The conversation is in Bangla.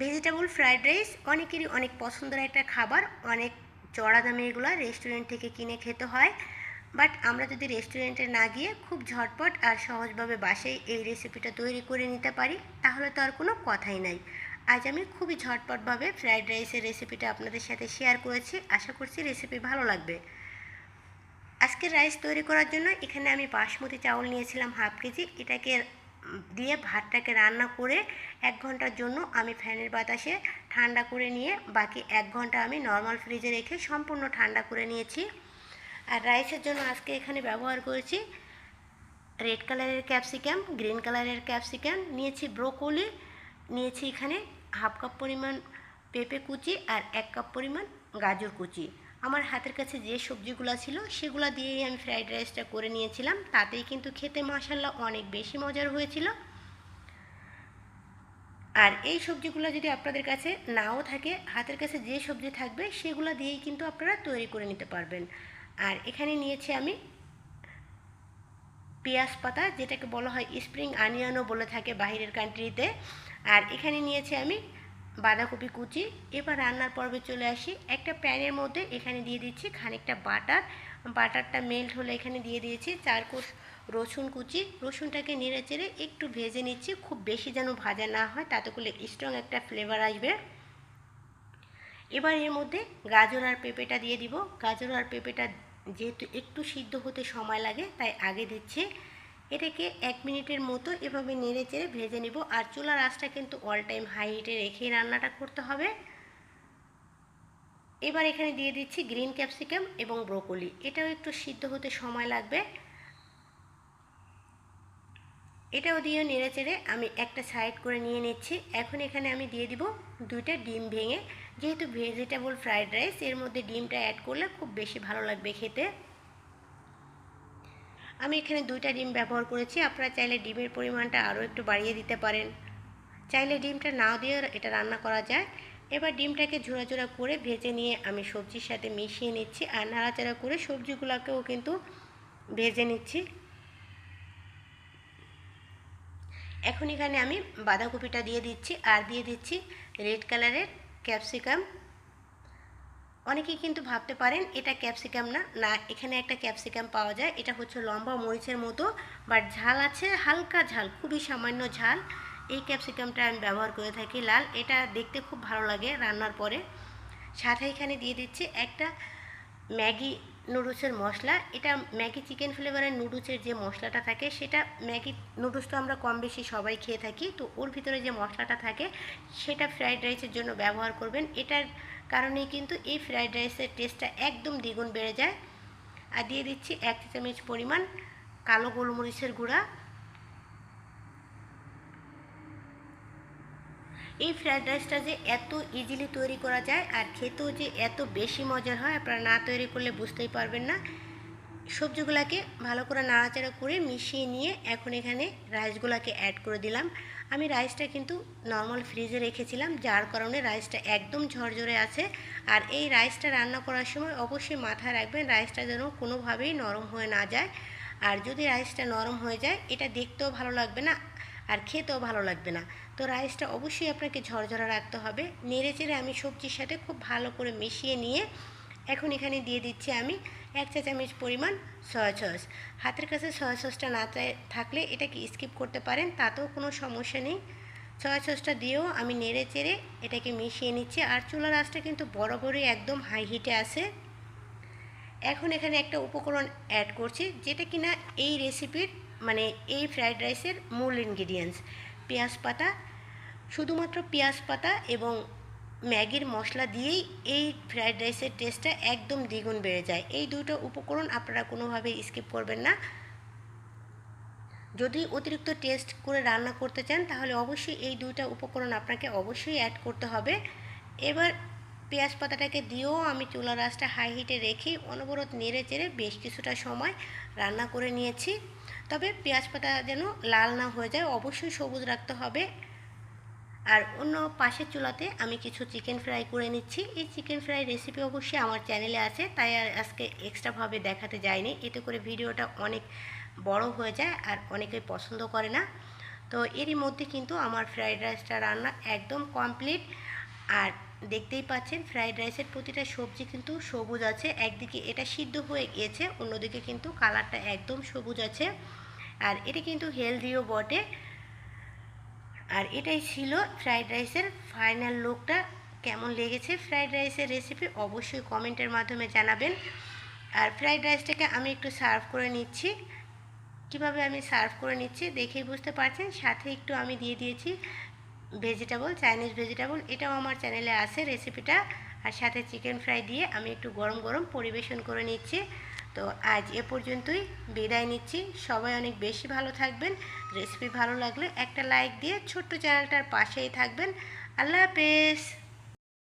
ভেজিটেবল ফ্রাইড রাইস অনেকেরই অনেক পছন্দের একটা খাবার, অনেক চড়া দামে এগুলো রেস্টুরেন্ট থেকে কিনে খেতে হয়। বাট আমরা যদি রেস্টুরেন্টে না গিয়ে খুব ঝটপট আর সহজভাবে বাসায় এই রেসিপিটা তৈরি করে নিতে পারি, তাহলে তো আর কোনো কথাই নাই। আজ আমি খুবই ঝটপটভাবে ফ্রাইড রাইসের রেসিপিটা আপনাদের সাথে শেয়ার করেছি। আশা করছি রেসিপি ভালো লাগবে। আজকে রাইস তৈরি করার জন্য এখানে আমি বাসমতি চাউল নিয়েছিলাম হাফ কেজি। এটাকে দিয়ে ভাতটাকে রান্না করে এক ঘণ্টার জন্য আমি ফ্যানের বাতাসে ঠান্ডা করে নিয়ে বাকি এক ঘণ্টা আমি নর্মাল ফ্রিজে রেখে সম্পূর্ণ ঠান্ডা করে নিয়েছি। আর রাইসের জন্য আজকে এখানে ব্যবহার করেছি রেড কালারের ক্যাপসিকাম গ্রিন কালারের ক্যাপসিকাম নিয়েছি ব্রোকলি নিয়েছি এখানে হাফ কাপ পরিমাণ পেঁপে কুচি আর এক কাপ পরিমাণ গাজর কুচি। আমার হাতের কাছে যে সবজিগুলো ছিল, সেগুলো দিয়েই আমি ফ্রাইড রাইসটা করে নিয়েছিলাম। তাতেই কিন্তু খেতে মশাল্লা অনেক বেশি মজার হয়েছিল। আর এই সবজিগুলো যদি আপনাদের কাছে নাও থাকে, হাতের কাছে যে সবজি থাকবে, সেগুলো দিয়েই কিন্তু আপনারা তৈরি করে নিতে পারবেন। আর এখানে নিয়েছি আমি পেঁয়াজ পাতা, যেটাকে বলা হয় স্প্রিং আনিয়নও বলে থাকে বাইরের কান্ট্রিতে আর এখানে নিয়েছি আমি বাঁধাকপি কুচি। এবার রান্নার পর্বে চলে আসি। একটা প্যানের মধ্যে এখানে দিয়ে দিচ্ছি খানিকটা বাটার। বাটারটা মেল্ট হলে এখানে দিয়ে দিয়েছি চার কোষ রসুন কুচি। রসুনটাকে নেড়ে চেড়ে একটু ভেজে নিচ্ছি। খুব বেশি যেন ভাজা না হয়, তাতে করলে স্ট্রং একটা ফ্লেভার আসবে। এবার এর মধ্যে গাজর আর পেঁপেটা দিয়ে দিব। গাজর আর পেঁপেটা যেহেতু একটু সিদ্ধ হতে সময় লাগে, তাই আগে দিচ্ছি। এটাকে এক মিনিটের মতো এভাবে নেড়ে চেড়ে ভেজে নিব। আর চুলার আঁচটা কিন্তু অল টাইম হাই হিটে রেখেই রান্নাটা করতে হবে। এবার এখানে দিয়ে দিচ্ছি গ্রিন ক্যাপসিকাম এবং ব্রোকলি এটাও একটু সিদ্ধ হতে সময় লাগবে। এটাও দিয়ে নেড়ে চেড়ে আমি একটা সাইড করে নিয়ে নিচ্ছি। এখন এখানে আমি দিয়ে দিব দুইটা ডিম ভেঙে। যেহেতু ভেজিটেবল ফ্রাইড রাইস এর মধ্যে ডিমটা অ্যাড করলে খুব বেশি ভালো লাগবে খেতে। আমি এখানে দুইটা ডিম ব্যবহার করেছি। আপনারা চাইলে ডিমের পরিমাণটা আরও একটু বাড়িয়ে দিতে পারেন। চাইলে ডিমটা নাও দিয়ে এটা রান্না করা যায়। এবার ডিমটাকে ঝোড়া ঝোড়া করে ভেজে নিয়ে আমি সবজির সাথে মিশিয়ে নিচ্ছি আর নাড়াচাড়া করে সবজিগুলোকেও কিন্তু ভেজে নিচ্ছি। এখন এখানে আমি বাঁধাকপিটা দিয়ে দিচ্ছি। আর দিয়ে দিচ্ছি রেড কালারের ক্যাপসিকাম। অনেকেই কিন্তু ভাবতে পারেন এটা ক্যাপসিকাম না। না, এখানে একটা ক্যাপসিকাম পাওয়া যায়। এটা হচ্ছে লম্বা মরিচের মতো, বাট ঝাল আছে, হালকা ঝাল, খুবই সামান্য ঝাল। এই ক্যাপসিকামটা আমি ব্যবহার করে থাকি লাল। এটা দেখতে খুব ভালো লাগে রান্নার পরে। সাথে এখানে দিয়ে দিচ্ছি একটা ম্যাগি নুডলসের মশলা, এটা ম্যাগি চিকেন ফ্লেভারের নুডলসের যে মশলাটা থাকে, সেটা ম্যাগি নুডলস তো আমরা কম বেশি সবাই খেয়ে থাকি, তো ওর ভিতরে যে মশলাটা থাকে, সেটা ফ্রায়েড রাইসের জন্য ব্যবহার করবেন। এটার কারণেই কিন্তু এই ফ্রায়েড রাইসের টেস্টটা একদম দ্বিগুণ বেড়ে যায়। আর দিয়ে দিচ্ছি এক চামচ পরিমাণ কালো গোলমরিচের গুঁড়া। এই ফ্রায়েড রাইসটা যে এত ইজিলি তৈরি করা যায় আর খেতেও যে এত বেশি মজার হয়, আপনারা না তৈরি করলে বুঝতেই পারবেন না। সবজিগুলোকে ভালো করে নাড়াচাড়া করে মিশিয়ে নিয়ে এখন এখানে রাইসগুলোকে অ্যাড করে দিলাম। আমি রাইসটা কিন্তু নর্মাল ফ্রিজে রেখেছিলাম, যার কারণে রাইসটা একদম ঝরঝরে আছে। আর এই রাইসটা রান্না করার সময় অবশ্যই মাথায় রাখবেন, রাইসটা যেন কোনোভাবেই নরম হয়ে না যায়। আর যদি রাইসটা নরম হয়ে যায়, এটা দেখতেও ভালো লাগবে না। আর খেতেও ভালো লাগবে না। তো রাইসটা অবশ্যই আপনাকে ঝরঝরা রাখতে হবে। নেড়ে চেড়ে আমি সবজির সাথে খুব ভালো করে মিশিয়ে নিয়ে এখন এখানে দিয়ে দিচ্ছি আমি এক চা চামচ পরিমাণ সয়া সস হাতের কাছে সয়া সসটা না থাকলে এটাকে স্কিপ করতে পারেন, তাতেও কোনো সমস্যা নেই। সয়া সসটা দিয়েও আমি নেড়ে চেড়ে এটাকে মিশিয়ে নিচ্ছি। আর চুলার আঁচটা কিন্তু বরাবরই একদম হাই হিটে আসে এখন এখানে একটা উপকরণ অ্যাড করছি, যেটা কিনা এই রেসিপির মানে এই ফ্রাইড রাইসের মূল ইনগ্রিডিয়েন্টস পেঁয়াজ পাতা, শুধুমাত্র পেঁয়াজ পাতা এবং ম্যাগির মশলা দিয়েই এই ফ্রাইড রাইসের টেস্টটা একদম দ্বিগুণ বেড়ে যায়। এই দুটো উপকরণ আপনারা কোনোভাবে স্কিপ করবেন না। যদি অতিরিক্ত টেস্ট করে রান্না করতে চান, তাহলে অবশ্যই এই দুইটা উপকরণ আপনাকে অবশ্যই অ্যাড করতে হবে। এবার পেঁয়াজ পাতাটাকে দিয়েও আমি চুলার আঁচটা হাই হিটে রেখে অনবরত নেড়ে চেড়ে বেশ কিছুটা সময় রান্না করে নিয়েছি। তবে পেঁয়াজ পাতা যেন লাল না হয়ে যায়, অবশ্যই সবুজ রাখতে হবে। আর অন্য পাশের চুলাতে আমি কিছু চিকেন ফ্রাই করে নিচ্ছি। এই চিকেন ফ্রাই রেসিপি অবশ্যই আমার চ্যানেলে আছে, তাই আর আজকে এক্সট্রাভাবে দেখাতে যায়নি এতে করে ভিডিওটা অনেক বড় হয়ে যায় আর অনেকে পছন্দ করে না। তো এরই মধ্যে কিন্তু আমার ফ্রাইড রাইসটা রান্না একদম কমপ্লিট আর দেখতেই পাচ্ছেন ফ্রাইড রাইসের প্রতিটা সবজি কিন্তু সবুজ আছে। একদিকে এটা সিদ্ধ হয়ে গিয়েছে অন্যদিকে কিন্তু কালারটা একদম সবুজ আছে। আর এটা কিন্তু হেলদিও বটে। আর এটাই ছিল ফ্রাইড রাইসের ফাইনাল লুকটা কেমন লেগেছে ফ্রাইড রাইসের রেসিপি অবশ্যই কমেন্টের মাধ্যমে জানাবেন। আর ফ্রাইড রাইসটাকে আমি একটু সার্ভ করে নিচ্ছি। কীভাবে আমি সার্ভ করে নিচ্ছি দেখেই বুঝতে পারছেন, সাথে একটু আমি দিয়ে দিয়েছি ভেজিটেবল চাইনিজ ভেজিটেবল এটাও আমার চ্যানেলে আছে রেসিপিটা আর সাথে চিকেন ফ্রাই দিয়ে আমি একটু গরম গরম পরিবেশন করে নিচ্ছি। তো আজ এ পর্যন্তই, বিদায় নিচ্ছি। সবাই অনেক বেশি ভালো থাকবেন। রেসিপি ভালো লাগলে একটা লাইক দিয়ে ছোট্ট চ্যানেলটার পাশেই থাকবেন। আল্লাহ হাফেজ।